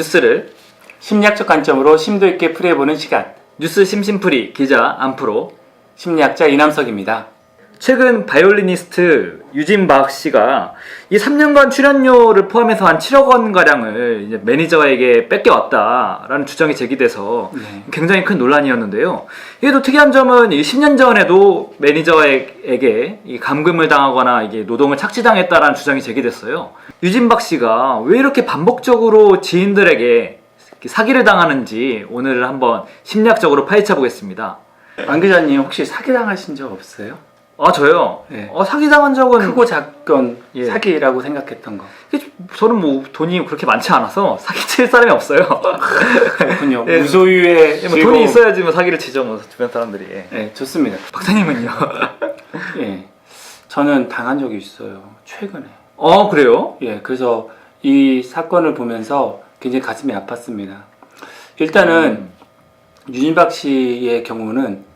뉴스를 심리학적 관점으로 심도 있게 풀이해보는 시간. 뉴스 심심풀이 기자 안프로 심리학자 이남석입니다. 최근 바이올리니스트 유진박 씨가 이 3년간 출연료를 포함해서 한 7억 원 가량을 이제 매니저에게 뺏겨왔다라는 주장이 제기돼서 네. 굉장히 큰 논란이었는데요. 이게 또 특이한 점은 이 10년 전에도 매니저에게 이 감금을 당하거나 이게 노동을 착취당했다라는 주장이 제기됐어요. 유진박 씨가 왜 이렇게 반복적으로 지인들에게 사기를 당하는지 오늘 한번 심리학적으로 파헤쳐 보겠습니다. 안 기자님 혹시 사기 당하신 적 없어요? 아 저요. 네. 어, 사기 당한 적은 크고 작건 예. 사기라고 생각했던 거. 저는 뭐 돈이 그렇게 많지 않아서 사기 칠 사람이 없어요. 그렇군요. 예. 무소유의 예, 뭐. 돈이 있어야지 뭐 사기를 치죠, 뭐 주변 사람들이. 예. 네, 좋습니다. 박사님은요? 예. 저는 당한 적이 있어요. 최근에. 어 그래요? 예, 그래서 이 사건을 보면서 굉장히 가슴이 아팠습니다. 일단은 음. 유진박 씨의 경우는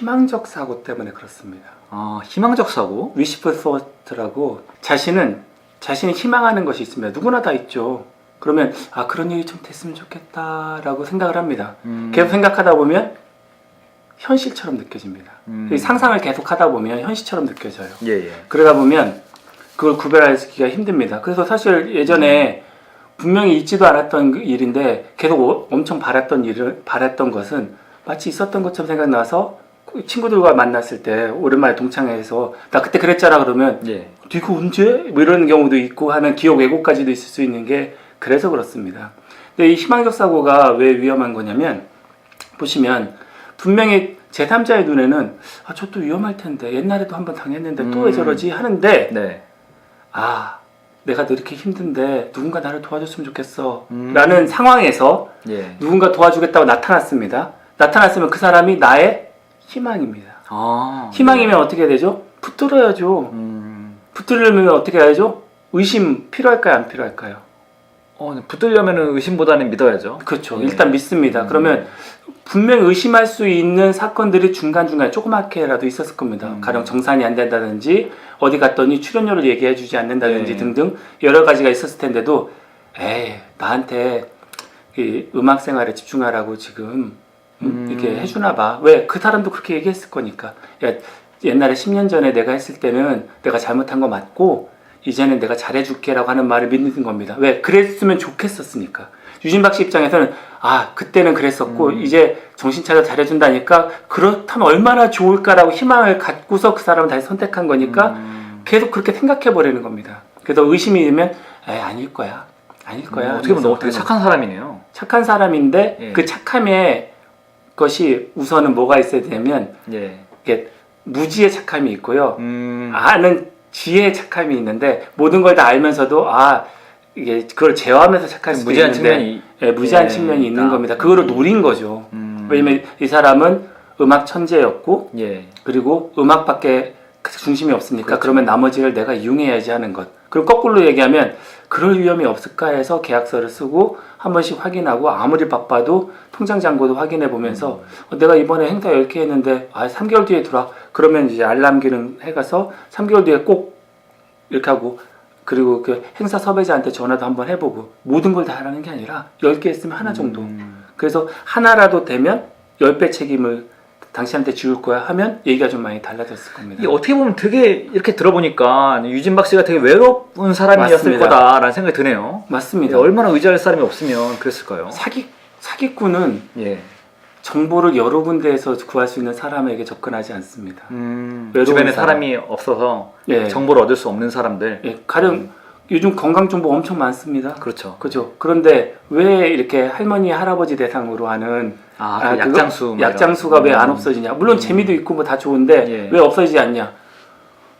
희망적 사고 때문에 그렇습니다. 아 희망적 사고. 위시풀 소트라고 자신은 자신이 희망하는 것이 있습니다. 누구나 다 있죠. 그러면 아 그런 일이 좀 됐으면 좋겠다라고 생각을 합니다. 음. 계속 생각하다 보면 현실처럼 느껴집니다. 음. 이 상상을 계속 하다 보면 현실처럼 느껴져요. 예 예. 그러다 보면 그걸 구별하기가 힘듭니다. 그래서 사실 예전에 분명히 있지도 않았던 그 일인데 계속 오- 엄청 바랐던 일을 바랐던 것은 마치 있었던 것처럼 생각나서 그 친구들과 만났을 때 오랜만에 동창회에서 나 그때 그랬잖아 그러면 예. 이거 언제? 뭐 이런 경우도 있고 하는 기억 왜곡까지도 있을 수 있는 게 그래서 그렇습니다. 근데 이 희망적 사고가 왜 위험한 거냐면 보시면 분명히 제3자의 눈에는 아, 저또 위험할 텐데 옛날에도 한번 당했는데 또왜 음. 저러지 하는데 네. 아 내가 너 이렇게 힘든데 누군가 나를 도와줬으면 좋겠어 음. 라는 상황에서 예. 누군가 도와주겠다고 나타났습니다. 나타났으면 그 사람이 나의 희망입니다. 아. 희망이면 어떻게 되죠? 붙들어야죠. 음. 붙들려면 어떻게 해야죠? 의심 필요할까요? 안 필요할까요? 어 붙들려면은 의심보다는 믿어야죠. 그렇죠. 예. 일단 믿습니다. 음. 그러면 분명 의심할 수 있는 사건들이 중간중간에 조그맣게라도 있었을 겁니다. 음. 가령 정산이 안 된다든지 어디 갔더니 출연료를 얘기해 주지 않는다든지 예. 등등 여러 가지가 있었을 텐데도 에이 나한테 이 음악 생활에 집중하라고 지금 음, 음. 이렇게 해주나 봐. 왜? 그 사람도 그렇게 얘기했을 거니까. 야, 옛날에 10년 전에 내가 했을 때는 내가 잘못한 거 맞고 이제는 내가 잘해줄게라고 하는 말을 믿는 겁니다. 왜? 그랬으면 좋겠었으니까. 유진박 씨 입장에서는 아 그때는 그랬었고 음. 이제 정신 차려 잘해준다니까 그렇다면 얼마나 좋을까라고 희망을 갖고서 그 사람을 다시 선택한 거니까 음. 계속 그렇게 생각해 버리는 겁니다. 그래서 의심이 들면 에 아닐 거야, 아닐 거야. 음, 어떻게 보면 하면서 너 되게 착한 사람이네요. 착한 사람인데 예. 그 착함의 것이 우선은 뭐가 있어야 되냐면 예. 이게 무지의 착함이 있고요. 음. 아는 지혜의 착함이 있는데 모든 걸 다 알면서도 아 이게 그걸 제어하면서 착할 수도 무지한 있는데 측면이 예, 무지한 예, 측면이 있는 있다. 겁니다. 그거를 노린 거죠. 음. 왜냐면 이 사람은 음악 천재였고 예. 그리고 음악밖에 중심이 없으니까 그렇죠. 그러면 나머지를 내가 이용해야지 하는 것. 그리고 거꾸로 얘기하면 그럴 위험이 없을까 해서 계약서를 쓰고 한 번씩 확인하고 아무리 바빠도 통장 잔고도 확인해 보면서 어, 내가 이번에 행사 10개 했는데 아 3개월 뒤에 들어와. 그러면 이제 알람 기능 해가서 3개월 뒤에 꼭 이렇게 하고 그리고 그 행사 섭외자한테 전화도 한번 해보고 모든 걸 다 하라는 게 아니라 10개 했으면 하나 정도. 음. 그래서 하나라도 되면 10배 책임을 당신한테 지울 거야 하면 얘기가 좀 많이 달라졌을 겁니다. 이 어떻게 보면 되게 이렇게 들어보니까 유진박 씨가 되게 외로운 사람이었을 맞습니다. 거다라는 생각이 드네요. 맞습니다. 얼마나 의지할 사람이 없으면 그랬을까요? 사기 사기꾼은 예. 정보를 여러 군데에서 구할 수 있는 사람에게 접근하지 않습니다. 음, 주변에 사람. 사람이 없어서 예. 정보를 얻을 수 없는 사람들. 예, 가령 요즘 건강 정보 엄청 많습니다. 그렇죠. 그죠? 그런데 왜 이렇게 할머니 할아버지 대상으로 하는 아, 아, 그 그거? 약장수. 약장수가 왜안 음. 없어지냐? 물론 음. 재미도 있고 뭐 다 좋은데 예. 왜 없어지지 않냐?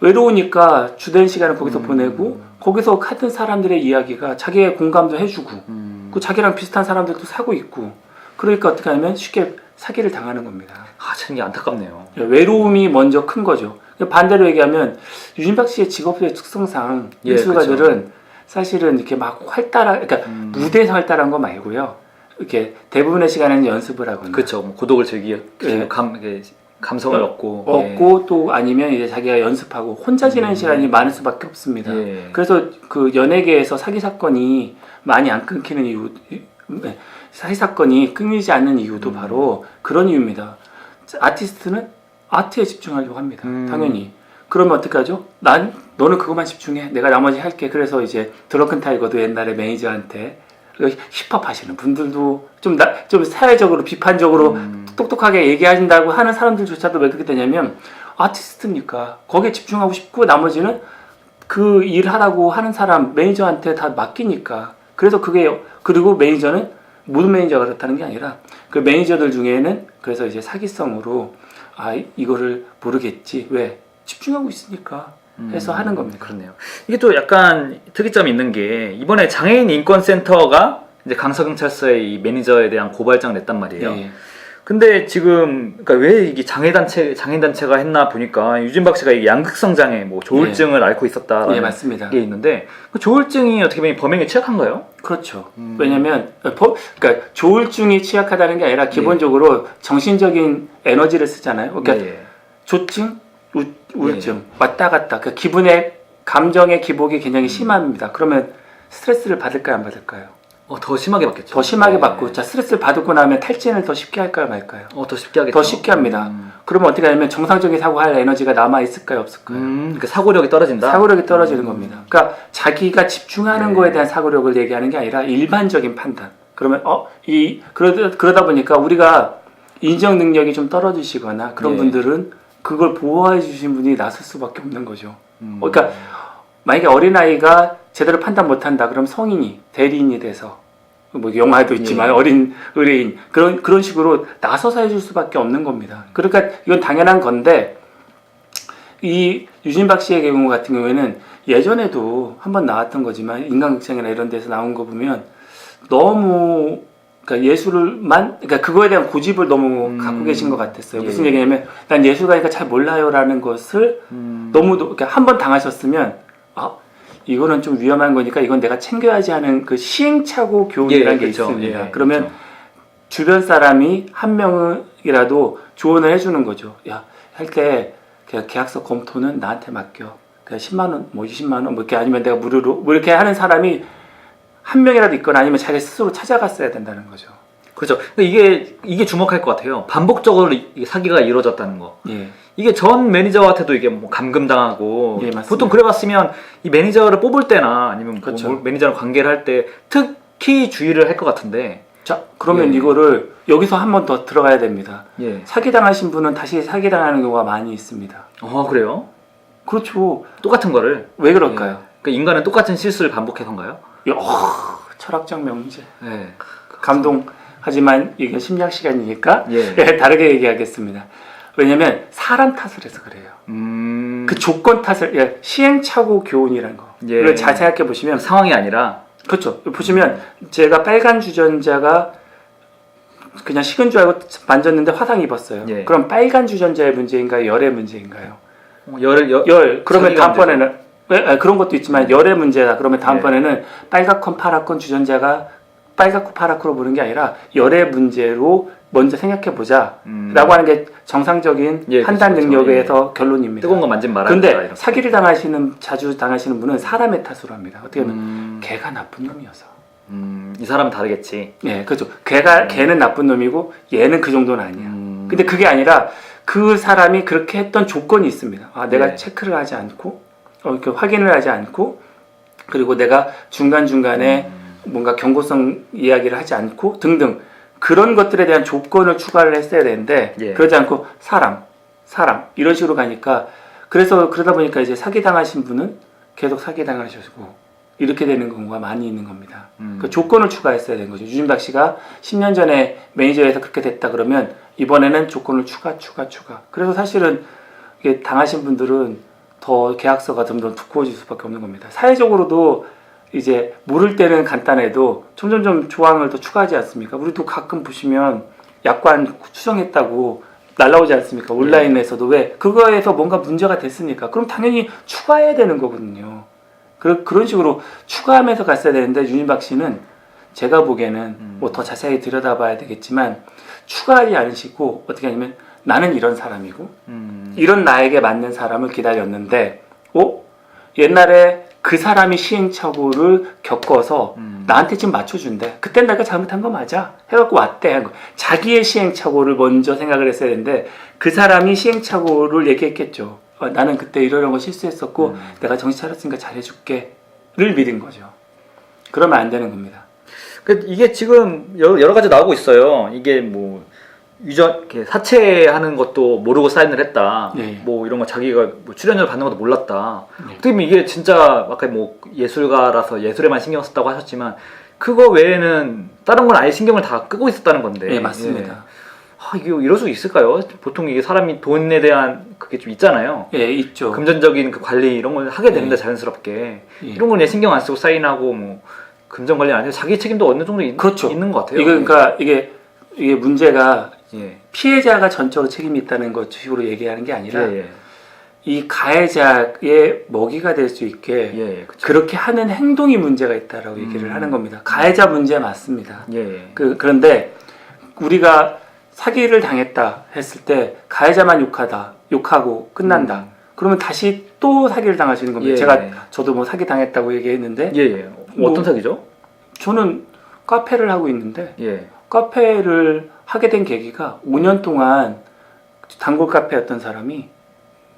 외로우니까 주된 시간을 거기서 음. 보내고 거기서 같은 사람들의 이야기가 자기의 공감도 해주고 음. 그 자기랑 비슷한 사람들도 사고 있고 그러니까 어떻게 하면 쉽게 사기를 당하는 겁니다. 아, 참 이게 안타깝네요. 외로움이 먼저 큰 거죠. 반대로 얘기하면 유진박 씨의 직업의 특성상 예, 예술가들은 사실은 이렇게 막 활달한 그러니까 음. 무대에서 활달한 거 말고요. 이렇게 대부분의 시간에는 연습을 하거나 그렇죠. 뭐 고독을 즐기, 예. 감, 이게 감성을 어, 얻고. 얻고 또 아니면 이제 자기가 연습하고 혼자 지내는 음. 시간이 많을 수밖에 없습니다. 예. 그래서 그 연예계에서 사기 사건이 많이 안 끊기는 이유 네, 사회 사건이 끊이지 않는 음. 이유도 바로 그런 이유입니다. 아티스트는 아트에 집중하려고 합니다. 음. 당연히. 그러면 어떡하죠? 난 너는 그것만 집중해. 내가 나머지 할게. 그래서 이제 드러큰 타이거도 옛날에 매니저한테 그 힙합 하시는 분들도 좀, 나, 좀 사회적으로 비판적으로 음. 똑똑하게 얘기하신다고 하는 사람들조차도 왜 그렇게 되냐면 아티스트니까 거기에 집중하고 싶고 나머지는 그 일 하라고 하는 사람 매니저한테 다 맡기니까. 그래서 그게 그리고 매니저는 모든 매니저가 그렇다는 게 아니라 그 매니저들 중에는 그래서 이제 사기성으로 아 이- 이거를 모르겠지. 왜? 집중하고 있으니까 해서 음, 하는 겁니다. 그렇네요. 이게 또 약간 특이점이 있는 게 이번에 장애인 인권센터가 이제 강서경찰서에 이 매니저에 대한 고발장을 냈단 말이에요. 예, 예. 근데 지금 그러니까 왜 이게 장애 단체 장애인 단체가 했나 보니까 유진박 씨가 양극성 장애 뭐 조울증을 앓고 있었다라는 예, 맞습니다. 게 있는데 그 조울증이 어떻게 보면 범행에 취약한가요? 그렇죠. 음. 왜냐하면 어, 법- 그러니까 조울증이 취약하다는 게 아니라 기본적으로 정신적인 에너지를 쓰잖아요. 그러니까 예, 예. 조증, 우, 우울증 왔다 갔다. 그 기분의 감정의 기복이 굉장히 심합니다. 그러면 스트레스를 받을까요, 안 받을까요? 어, 더 심하게 받겠죠. 더 심하게 네. 받고, 자 스트레스를 받고 나면 탈진을 더 쉽게 할까요, 말까요? 어, 더 쉽게 하겠죠. 더 쉽게 합니다. 음, 그러면 어떻게 하냐면 정상적인 사고할 에너지가 남아 있을까요, 없을까요? 음, 그 사고력이 떨어진다. 사고력이 떨어지는 음. 겁니다. 그러니까 자기가 집중하는 네. 거에 대한 사고력을 얘기하는 게 아니라 일반적인 판단. 그러면 어이 그러다 그러다 보니까 우리가 인정 능력이 좀 떨어지시거나 그런 네. 분들은 그걸 보호해 주신 분이 나설 수밖에 없는 거죠. 음. 그러니까 만약에 어린 아이가 제대로 판단 못한다, 그럼 성인이 대리인이 돼서 뭐 영화도 있지만 네. 어린 의뢰인 그런 그런 식으로 나서서 해줄 수밖에 없는 겁니다. 그러니까 이건 당연한 건데 이 유진박 씨의 경우 같은 경우에는 예전에도 한번 나왔던 거지만 인간극장이나 이런 데서 나온 거 보면 너무 그러니까 예술만 그러니까 그거에 대한 고집을 너무 음. 갖고 계신 것 같았어요. 예. 무슨 얘기냐면 난 예술가니까 잘 몰라요라는 것을 음. 너무 그러니까 한 번 당하셨으면 아 이거는 좀 위험한 거니까 이건 내가 챙겨야지 하는 그 시행착오 교훈이라는 게 그렇죠. 있습니다. 예, 그러면 그렇죠. 주변 사람이 한 명이라도 조언을 해주는 거죠. 야, 할 때 계약서 검토는 나한테 맡겨. 그냥 10만 원, 뭐 20만 원, 뭐 이렇게 아니면 내가 무료로 뭐 이렇게 하는 사람이 한 명이라도 있거나 아니면 자기 스스로 찾아갔어야 된다는 거죠. 그렇죠. 근데 이게 이게 주목할 것 같아요. 반복적으로 이- 사기가 이루어졌다는 거. 예. 이게 전 매니저한테도 이게 뭐 감금당하고 예, 맞습니다. 보통 그래봤으면 이 매니저를 뽑을 때나 아니면 뭐 그렇죠. 뭐 매니저랑 관계를 할 때 특히 주의를 할 것 같은데 자, 그러면 예. 이거를 여기서 한 번 더 들어가야 됩니다. 예. 사기당하신 분은 다시 사기당하는 경우가 많이 있습니다. 어 그래요? 그렇죠. 똑같은 거를 왜 그럴까요? 그러니까 인간은 똑같은 실수를 반복해서인가요? 야, 어, 철학적 명제. 예. 감동 하지만 이게 심리학 시간이니까 예. 예, 다르게 얘기하겠습니다. 왜냐면 사람 탓을 해서 그래요. 음. 그 조건 탓을 예, 시행착오 교훈이라는 거. 예. 생각해 보시면 상황이 아니라 그렇죠. 보시면 제가 빨간 주전자가 그냥 식은 줄 알고 만졌는데 화상 입었어요. 예. 그럼 빨간 주전자의 문제인가요? 열의 문제인가요? 어, 열을 여, 열. 그러면 다음번에는 그런 것도 있지만 열의 문제다. 그러면 다음번에는 네. 빨갛건 파랗건 주전자가 빨갛고 파랗고로 보는 게 아니라 열의 문제로 먼저 생각해 보자. 음. 라고 하는 게 정상적인 예, 판단 그렇죠, 능력에서 결론입니다. 뜨거운 거 만지면 말아야 된다, 근데. 사기를 당하시는 자주 당하시는 분은 사람의 탓으로 합니다. 어떻게 하면 음. 걔가 나쁜 놈이어서. 음, 이 사람은 다르겠지. 예, 그렇죠. 걔가 걔는 나쁜 놈이고 얘는 그 정도는 아니야. 음. 근데 그게 아니라 그 사람이 그렇게 했던 조건이 있습니다. 아, 내가 네. 체크를 하지 않고 어, 이렇게 확인을 하지 않고 그리고 내가 중간 중간에 음. 뭔가 경고성 이야기를 하지 않고 등등 그런 것들에 대한 조건을 추가를 했어야 되는데 예. 그러지 않고 사람, 사람 이런 식으로 가니까 그래서 그러다 보니까 이제 사기 당하신 분은 계속 사기 당하시고 이렇게 되는 경우가 많이 있는 겁니다. 음. 그 조건을 추가했어야 되는 거죠. 유진박 씨가 10년 전에 매니저에서 그렇게 됐다 그러면 이번에는 조건을 추가, 추가, 추가. 그래서 사실은 이게 당하신 분들은 더 계약서가 점점 두꺼워질 수밖에 없는 겁니다. 사회적으로도 이제 모를 때는 간단해도 점점점 조항을 더 추가하지 않습니까? 우리도 가끔 보시면 약관 추정했다고 날라오지 않습니까? 온라인에서도 왜 그거에서 뭔가 문제가 됐으니까 그럼 당연히 추가해야 되는 거거든요. 그, 그런 식으로 추가하면서 갔어야 되는데 윤인박 씨는 제가 보기에는 음. 뭐더 자세히 들여다봐야 되겠지만 추가하지 않으시고 어떻게 하냐면 나는 이런 사람이고 음. 이런 나에게 맞는 사람을 기다렸는데 어? 옛날에 그 사람이 시행착오를 겪어서 음. 나한테 지금 맞춰준대. 그땐 내가 잘못한 거 맞아. 해갖고 왔대. 자기의 시행착오를 먼저 생각을 했어야 되는데 그 사람이 시행착오를 얘기했겠죠. 어, 나는 그때 이러이러한 거 실수했었고 음. 내가 정신 차렸으니까 잘해줄게. 를 믿은 거죠. 그러면 안 되는 겁니다. 그 이게 지금 여러 가지 나오고 있어요. 이게 뭐 유전 사채하는 것도 모르고 사인을 했다. 예. 뭐 이런 거 자기가 뭐 출연료 받는 것도 몰랐다. 예. 어떻게 보면 이게 진짜 아까 뭐 예술가라서 예술에만 신경 썼다고 하셨지만 그거 외에는 다른 건 아예 신경을 다 끄고 있었다는 건데. 네, 맞습니다. 아, 이게 이럴 수 있을까요? 보통 이게 사람이 돈에 대한 그게 좀 있잖아요. 예, 있죠. 금전적인 그 관리 이런 걸 하게 되는데 네. 자연스럽게 예. 이런 걸내 신경 안 쓰고 사인하고 뭐 금전 관리 안 해도 자기 책임도 어느 정도 있, 그렇죠. 있는 것 같아요. 이거 그러니까 이게 이게 문제가 예. 피해자가 전적으로 책임이 있다는 것 식으로 얘기하는 게 아니라 예, 예. 이 가해자의 먹이가 될 수 있게 예, 예. 그렇게 하는 행동이 문제가 있다라고 얘기를 음. 하는 겁니다. 가해자 문제 맞습니다. 예, 예. 그, 그런데 우리가 사기를 당했다 했을 때 가해자만 욕하다, 욕하고 끝난다. 음. 그러면 다시 또 사기를 당할 수 있는 겁니다. 예. 제가 저도 뭐 사기 당했다고 얘기했는데 예, 예. 뭐- 어떤 사기죠? 저는 카페를 하고 있는데 예. 카페를 하게 된 계기가 5년 동안 단골 카페였던 사람이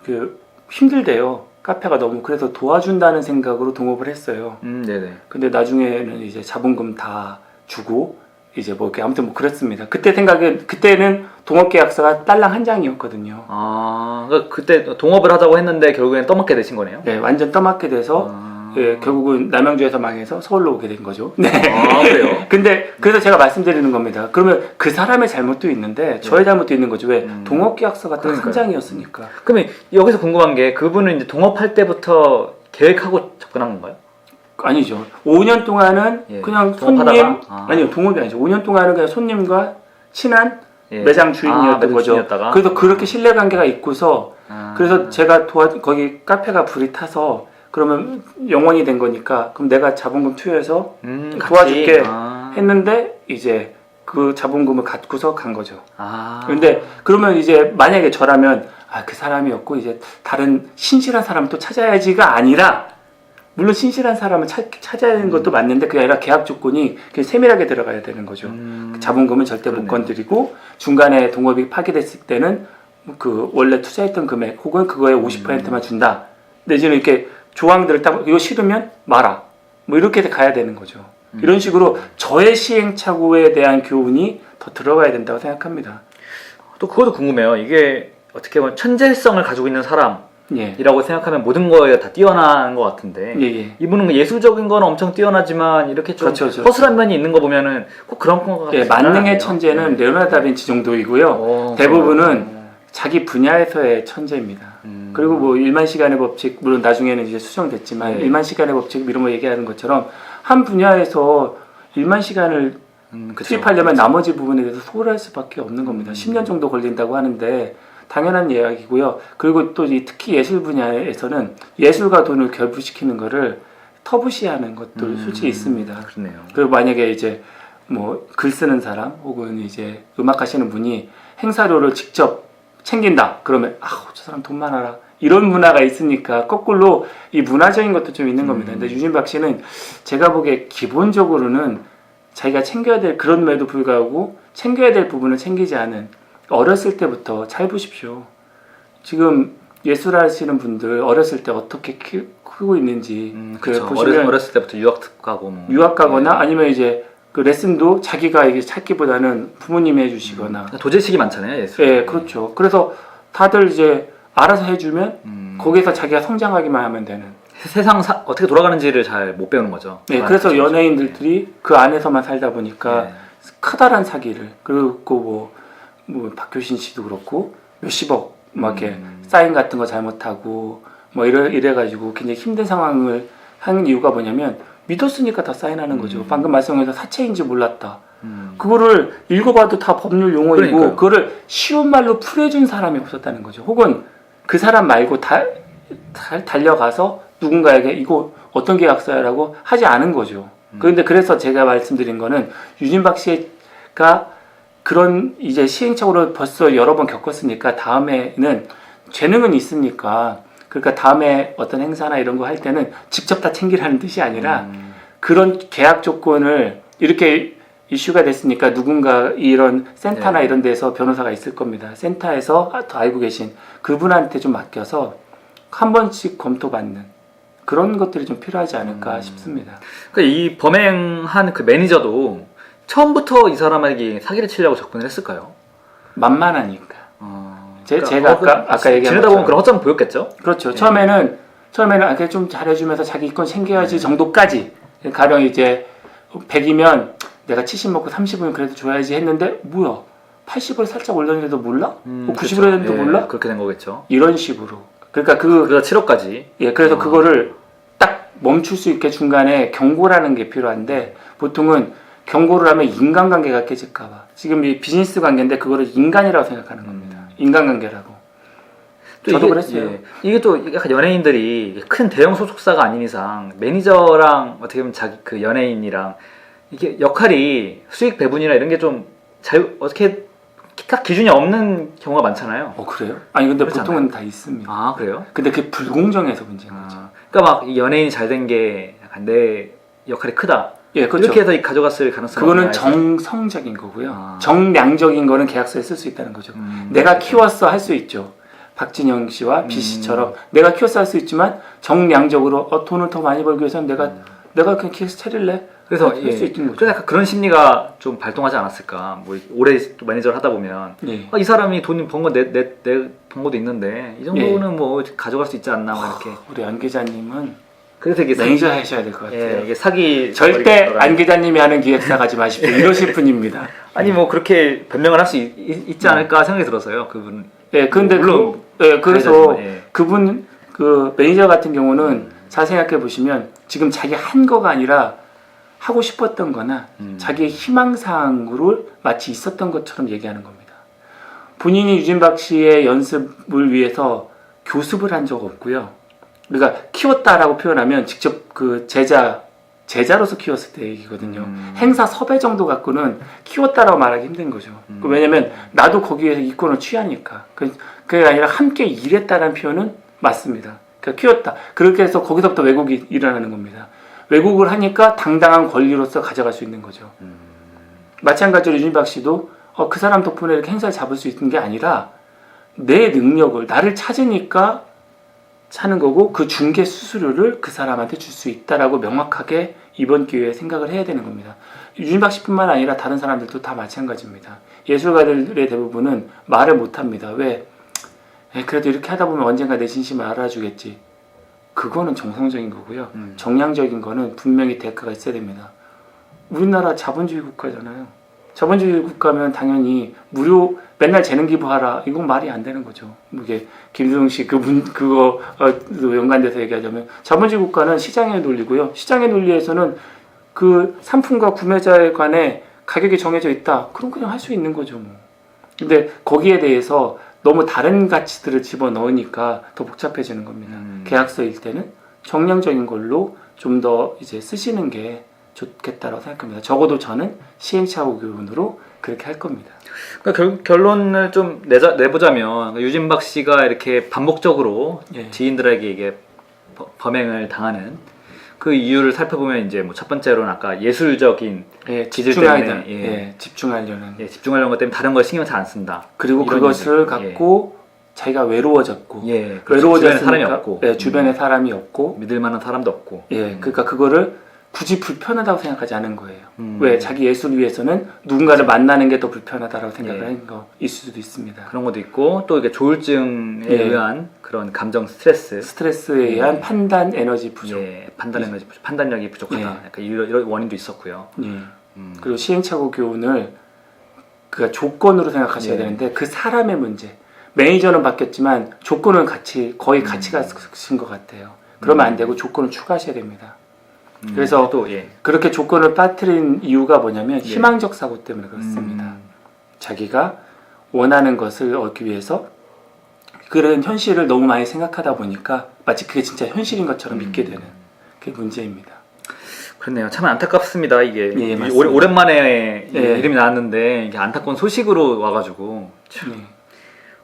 그 힘들대요. 카페가 너무 그래서 도와준다는 생각으로 동업을 했어요. 음, 네, 네. 근데 나중에는 이제 자본금 다 주고 이제 뭐 이렇게 아무튼 뭐 그랬습니다. 그때 생각에 그때는 동업 계약서가 딸랑 한 장이었거든요. 아, 그러니까 그때 동업을 하자고 했는데 결국엔 떠맡게 되신 거네요. 네, 완전 떠맡게 돼서 아, 예, 결국은 남양주에서 망해서 서울로 오게 된 거죠. 네. 아, 그래요? 근데 그래서 제가 말씀드리는 겁니다. 그러면 그 사람의 잘못도 있는데 저의 잘못도 있는 거죠. 왜 네. 음. 동업 계약서가 딱 한 그러니까요. 장이었으니까. 그러면 여기서 궁금한 게 그분은 이제 동업할 때부터 계획하고 접근한 건가요? 아니죠. 5년 동안은 예, 그냥 동업하다가? 손님 아. 아니요 동업이 아니죠. 5년 동안은 그냥 손님과 친한 예. 매장 주인이었던 아, 매장 거죠. 주인이었다가? 그래서 그렇게 신뢰 관계가 있고서 아. 그래서 제가 도와 거기 카페가 불이 타서 그러면 영원이 된 거니까 그럼 내가 자본금 투여해서 음, 도와줄게 아. 했는데 이제 그 자본금을 갖고서 간 거죠. 아. 근데 그러면 이제 만약에 저라면 아 그 사람이었고 이제 다른 신실한 사람을 또 찾아야지가 아니라 물론 신실한 사람을 찾, 찾아야 하는 것도 맞는데 그게 아니라 계약 조건이 세밀하게 들어가야 되는 거죠. 음. 자본금은 절대 못 그러네요. 건드리고 중간에 동업이 파기됐을 때는 그 원래 투자했던 금액 혹은 그거의 음. 50%만 준다. 내지는 이렇게 조항들을 딱 이거 싫으면 마라. 뭐 이렇게 가야 되는 거죠. 음. 이런 식으로 저의 시행착오에 대한 교훈이 더 들어가야 된다고 생각합니다. 또 그것도 궁금해요. 이게 어떻게 보면 천재성을 가지고 있는 사람이라고 예. 생각하면 모든 거에 다 뛰어난 것 같은데 예, 예. 이분은 예술적인 건 엄청 뛰어나지만 이렇게 좀 그렇죠, 그렇죠. 허술한 면이 있는 거 보면은 꼭 그런 것 같아요. 예, 만능의 천재는 레오나르도 다빈치 정도이고요. 어, 대부분은. 자기 분야에서의 천재입니다. 음. 그리고 뭐 일만 시간의 법칙 물론 나중에는 이제 수정됐지만 네. 일만 시간의 법칙 이런 거 얘기하는 것처럼 한 분야에서 일만 시간을 음, 그쵸. 투입하려면 나머지 부분에 대해서 소홀할 수밖에 없는 겁니다. 음. 10년 정도 걸린다고 하는데 당연한 이야기고요. 그리고 또이 특히 예술 분야에서는 예술과 돈을 결부시키는 거를 터부시하는 것도 음, 솔직히 있습니다. 그렇네요. 그리고 만약에 이제 뭐 글 쓰는 사람 혹은 이제 음악 하시는 분이 행사료를 직접 챙긴다 그러면 아우 저 사람 돈 많아라 이런 문화가 있으니까 거꾸로 이 문화적인 것도 좀 있는 겁니다. 음. 근데 유진박 씨는 제가 보기에 기본적으로는 자기가 챙겨야 될 그런에도 불구하고 챙겨야 될 부분을 챙기지 않은 어렸을 때부터 잘 보십시오. 지금 예술하시는 분들 어렸을 때 어떻게 키, 크고 있는지 음, 그. 보시면 어렸, 어렸을 때부터 유학 가고 뭐. 유학 가거나 예. 아니면 이제 그 레슨도 자기가 이게 찾기보다는 부모님이 해주시거나 도제식이 많잖아요 예술. 예 그렇죠 그래서 다들 이제 알아서 해주면 음, 거기에서 자기가 성장하기만 하면 되는 세상 사, 어떻게 돌아가는지를 잘 못 배우는 거죠. 네 아, 그래서. 연예인들이 그 안에서만 살다 보니까 예. 커다란 사기를 그리고 뭐, 뭐 박효신 씨도 그렇고 몇십억 막 이렇게 음. 사인 같은 거 잘못하고 뭐 이래 이래 가지고 굉장히 힘든 상황을 한 이유가 뭐냐면 믿었으니까 다 사인하는 거죠. 음. 방금 말씀하신 사채인지 몰랐다. 음. 그거를 읽어봐도 다 법률 용어이고 그러니까요. 그거를 쉬운 말로 풀어준 사람이 없었다는 거죠. 혹은 그 사람 말고 다, 다- 달려가서 누군가에게 이거 어떤 계약서야라고 하지 않은 거죠. 음. 그런데 그래서 제가 말씀드린 거는 유진박 씨가 그런 이제 시행착오를 벌써 여러 번 겪었으니까 다음에는 재능은 있으니까 그러니까 다음에 어떤 행사나 이런 거 할 때는 직접 다 챙기라는 뜻이 아니라 음. 그런 계약 조건을 이렇게 이슈가 됐으니까 누군가 이런 센터나 네. 이런 데서 변호사가 있을 겁니다. 센터에서 아, 더 알고 계신 그분한테 좀 맡겨서 한 번씩 검토받는 그런 것들이 좀 필요하지 않을까 음. 싶습니다. 그러니까 이 범행한 그 매니저도 처음부터 이 사람에게 사기를 치려고 접근을 했을까요? 만만하니까. 어, 제- 제가 그- 아까- 아까 얘기한 지내다 보면 것처럼. 그런 허점 보였겠죠? 그렇죠. 네. 처음에는 처음에는 아, 그래 좀 잘해주면서 자기 건 챙겨야지 네. 정도까지 가령 이제 100이면 내가 70 먹고 30은 그래도 줘야지 했는데 뭐야 80을 살짝 올렸는데도 몰라? 음, 뭐 90을 그렇죠. 했는데도 예, 몰라? 그렇게 된 거겠죠. 이런 식으로 그러니까 그 그래서 7억까지. 예, 그래서 아. 그거를 딱 멈출 수 있게 중간에 경고라는 게 필요한데 보통은 경고를 하면 인간관계가 깨질까봐 지금 이 비즈니스 관계인데 그거를 인간이라고 생각하는 겁니다. 음. 인간관계라고. 또 저도 이게, 그랬어요. 예, 이게 또 약간 연예인들이 큰 대형 소속사가 아닌 이상 매니저랑 어떻게 보면 자기 그 연예인이랑 이게 역할이 수익 배분이나 이런 게좀잘 어떻게 딱 기준이 없는 경우가 많잖아요. 어 그래요? 아니 근데 보통은 다 있습니다. 아 그래요? 근데 그게 불공정해서 문제인 거죠. 아, 그러니까 막이 연예인이 잘 된게 약간 내 역할이 크다. 예, 그렇죠. 이렇게 해서 이 가져갔을 가능성이 그거는 해서. 정성적인 거고요. 아. 정량적인 거는 계약서에 쓸 수 있다는 거죠. 음, 내가 키웠어 할 수 있죠. 박진영 씨와 B 음. 씨처럼 내가 키웠어 할 수 있지만 정량적으로 어, 돈을 더 많이 벌기 위해서는 내가 음. 내가 그냥 기획서 차릴래. 그래서 할 예, 수 있는 거죠. 그래서 약간 그런 심리가 좀 발동하지 않았을까. 뭐 오래 또 매니저를 하다 보면 예. 아, 이 사람이 돈 번거내내내 번 거도 있는데 이 정도는 뭐 가져갈 수 있지 않나 막 이렇게. 우리 안 기자님은 그래서 이게 매니저 하셔야 될 것 같아요. 예, 이게 사기 절대 안 기자님이 하는 기획사 가지 마십시오. 이러실 분입니다. 아니 뭐 그렇게 변명을 할 수 있지 않을까 생각이 들어서요. 그분. 예, 근데 물론 그, 예, 그래서 가해자지만, 예. 그분 그 매니저 같은 경우는 잘 생각해 보시면 지금 자기 한 거가 아니라 하고 싶었던 거나 음. 자기의 희망사항으로 마치 있었던 것처럼 얘기하는 겁니다. 본인이 유진박 씨의 연습을 위해서 교습을 한 적 없고요. 그러니까 키웠다라고 표현하면 직접 그 제자 제자로서 키웠을 때 얘기거든요. 음. 행사 섭외 정도 갖고는 키웠다라고 말하기 힘든 거죠. 음. 왜냐면 나도 거기에서 이권을 취하니까. 그- 그게 아니라 함께 일했다는 표현은 맞습니다. 그러니까 키웠다. 그렇게 해서 거기서부터 왜곡이 일어나는 겁니다. 왜곡을 하니까 당당한 권리로서 가져갈 수 있는 거죠. 음. 마찬가지로 유진박 씨도 어, 그 사람 덕분에 이렇게 행사를 잡을 수 있는 게 아니라 내 능력을 나를 찾으니까 사는 거고 그 중개 수수료를 그 사람한테 줄 수 있다라고 명확하게 이번 기회에 생각을 해야 되는 겁니다. 유진박 씨뿐만 아니라 다른 사람들도 다 마찬가지입니다. 예술가들의 대부분은 말을 못합니다. 왜? 에, 그래도 이렇게 하다 보면 언젠가 내 진심을 알아주겠지. 그거는 정성적인 거고요. 음. 정량적인 거는 분명히 대가가 있어야 됩니다. 우리나라 자본주의 국가잖아요. 자본주의 국가면 당연히 무료 맨날 재능 기부하라 이건 말이 안 되는 거죠. 뭐 이게 김수영 씨 그분 그거 어, 또 연관돼서 얘기하자면 자본주의 국가는 시장의 논리고요. 시장의 논리에서는 그 상품과 구매자에 관해 가격이 정해져 있다. 그럼 그냥 할 수 있는 거죠. 뭐. 근데 거기에 대해서 너무 다른 가치들을 집어 넣으니까 더 복잡해지는 겁니다. 음. 계약서일 때는 정량적인 걸로 좀 더 이제 쓰시는 게 좋겠다라고 생각합니다. 적어도 저는 시행착오 교훈으로 그렇게 할 겁니다. 그러니까 결, 결론을 좀 내자, 내보자면 유진박 씨가 이렇게 반복적으로 예. 지인들에게 이게 버- 범행을 당하는 그 이유를 살펴보면 이제 뭐 첫 번째로는 아까 예술적인 예, 기질 집중하려, 때문에, 예. 예, 집중하려는. 예, 집중하려는 것 때문에 다른 걸 신경 잘 안 쓴다. 그리고 그것을. 갖고 자기가 외로워졌고, 예, 그렇죠. 주변에 외로워졌으니까 사람이 없고, 예, 주변에 음, 사람이 없고, 믿을 만한 사람도 없고. 예, 그러니까 그거를 굳이 불편하다고 생각하지 않은 거예요. 음. 왜 자기 예술을 위해서는 누군가를 만나는 게 더 불편하다라고 생각을 예. 하는 거일 수도 있습니다. 그런 것도 있고 또 이게 조울증에 예. 의한 그런 감정 스트레스, 스트레스에 의한 예. 판단 에너지 부족. 예, 판단 에너지 부족, 판단력이 부족하다. 예. 약간 이런, 이런 원인도 있었고요. 예. 음. 그리고 시행착오 교훈을 그 조건으로 생각하셔야 예. 되는데 그 사람의 문제. 매니저는 바뀌었지만 조건은 같이 거의 같이 가신 것 같아요. 그러면 안 되고 조건을 추가하셔야 됩니다. 음, 그래서 또 예. 그렇게 조건을 빠뜨린 이유가 뭐냐면 예. 희망적 사고 때문에 그렇습니다. 음. 자기가 원하는 것을 얻기 위해서 그런 현실을 너무 많이 생각하다 보니까 마치 그게 진짜 현실인 것처럼 음. 믿게 되는 그게 문제입니다. 그렇네요. 참 안타깝습니다. 이게 예, 이- 맞습니다. 오랜 만에 이 예. 이름이 나왔는데 이게 안타까운 소식으로 와가지고 참 네.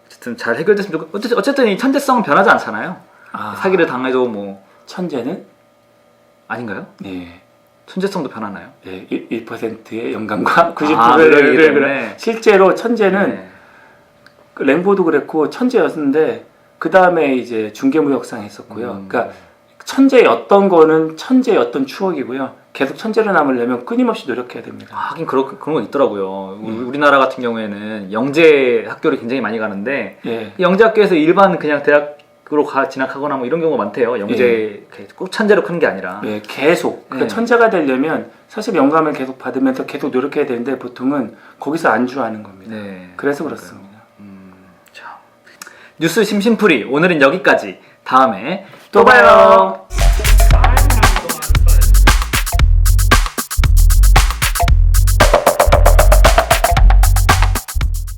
어쨌든 잘 해결됐으면 좋겠고 어쨌든, 어쨌든 이 천재성은 변하지 않잖아요. 아. 사기를 당해도 뭐 천재는 아닌가요? 예. 천재성도 변하나요? 예, 1%의 영감과 90%의 아. 실제로 천재는 네. 그 랭보도 그랬고 천재였는데 그 다음에 이제 중개무역상 했었고요. 음. 그러니까 천재였던 거는 어떤 추억이고요. 계속 천재로 남으려면 끊임없이 노력해야 됩니다. 아, 하긴 그런 그런 거 있더라고요. 우리- 음. 우리나라 같은 경우에는 영재 학교를 굉장히 많이 가는데 예, 영재 학교에서 일반 그냥 대학 으로 가 진학하거나 뭐 이런 경우가 많대요. 영재 꼭 천재로 크는 게 아니라. 예, 계속 그러니까 네. 천재가 되려면 사실 영감을 계속 받으면서 계속 노력해야 되는데 보통은 거기서 안주하는 겁니다. 네. 그래서 그렇습니다. 음, 자. 뉴스 심심풀이 오늘은 여기까지. 다음에 또 봐요.